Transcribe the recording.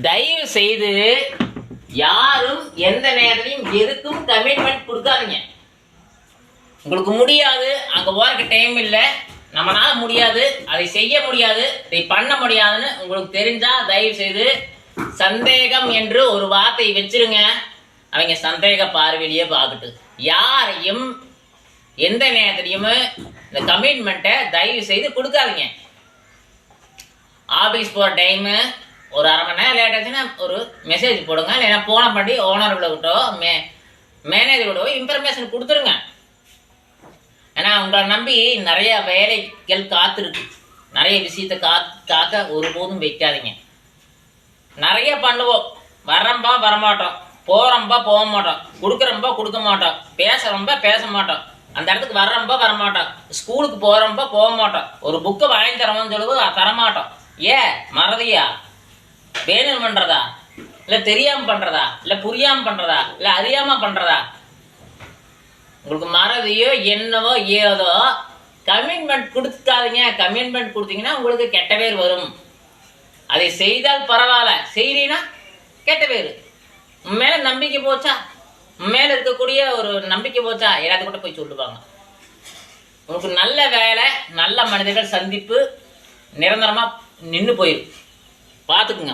தயவு செய்து யாரும் எந்த நேரத்திலையும் எதுக்கும் கமிட்மெண்ட் கொடுக்காதீங்க. உங்களுக்கு முடியாது அங்க போகிறக்கு டைம் இல்லை. நம்மளால முடியாது அதை செய்ய முடியாது இதை பண்ண முடியாதுன்னு உங்களுக்கு தெரிஞ்சா தயவு செய்து சந்தேகம் என்று ஒரு வார்த்தை வச்சிருங்க. அவங்க சந்தேக பார்வையிலேயே பார்க்கட்டு. யாரையும் எந்த நேரத்திலையுமே இந்த கமிட்மெண்ட்டை தயவு செய்து கொடுக்காதீங்க. ஆஃபீஸ் போகிற டைமு ஒரு அரை மணி நேரம் லேட் ஆச்சுன்னா ஒரு மெசேஜ் போடுங்க. இல்லைன்னா போன பண்ணி ஓனர் விட்டோ மே மேனேஜர் விடவோ இன்ஃபர்மேஷன் கொடுத்துருங்க. ஏன்னா உங்களை நம்பி நிறைய வேலைகள் காத்திருக்கு. நிறைய விஷயத்தை கா காக்க ஒருபோதும் வைக்காதீங்க. நிறைய பண்ணுவோம். வரம்பா வரமாட்டோம். போகிறம்பா போக மாட்டோம். கொடுக்குறம்பா கொடுக்க மாட்டோம். பேசுகிறோம்பா பேச மாட்டோம். அந்த இடத்துக்கு வர்றோம்பா வரமாட்டோம். ஸ்கூலுக்கு போகிறோம்பா போக மாட்டோம். ஒரு புக்கை வாங்கி தரோம்னு சொல்லுவோம் தரமாட்டோம். ஏன்? மறதியா? வேணும் பண்ணுறதா இல்லை தெரியாமல் பண்ணுறதா இல்லை புரியாமல் பண்ணுறதா இல்லை அறியாமல் பண்ணுறதா உங்களுக்கு மறதியோ என்னவோ ஏதோ கமிட்மெண்ட் கொடுக்காதீங்க கமிட்மெண்ட் கொடுத்தீங்கன்னா உங்களுக்கு கெட்ட பேர் வரும். அதை செய்தால் பரவாயில்ல. செய்யலினா கெட்ட பேர். உன் மேல நம்பிக்கை போச்சா? உன் மேல இருக்கக்கூடிய ஒரு நம்பிக்கை போச்சா? எல்லாத்துக்கிட்ட போய் சொல்லுவாங்க. உனக்கு நல்ல வேலை நல்ல மனிதர்கள் சந்திப்பு நிரந்தரமா நின்று போயிடும் பார்த்துக்குங்க.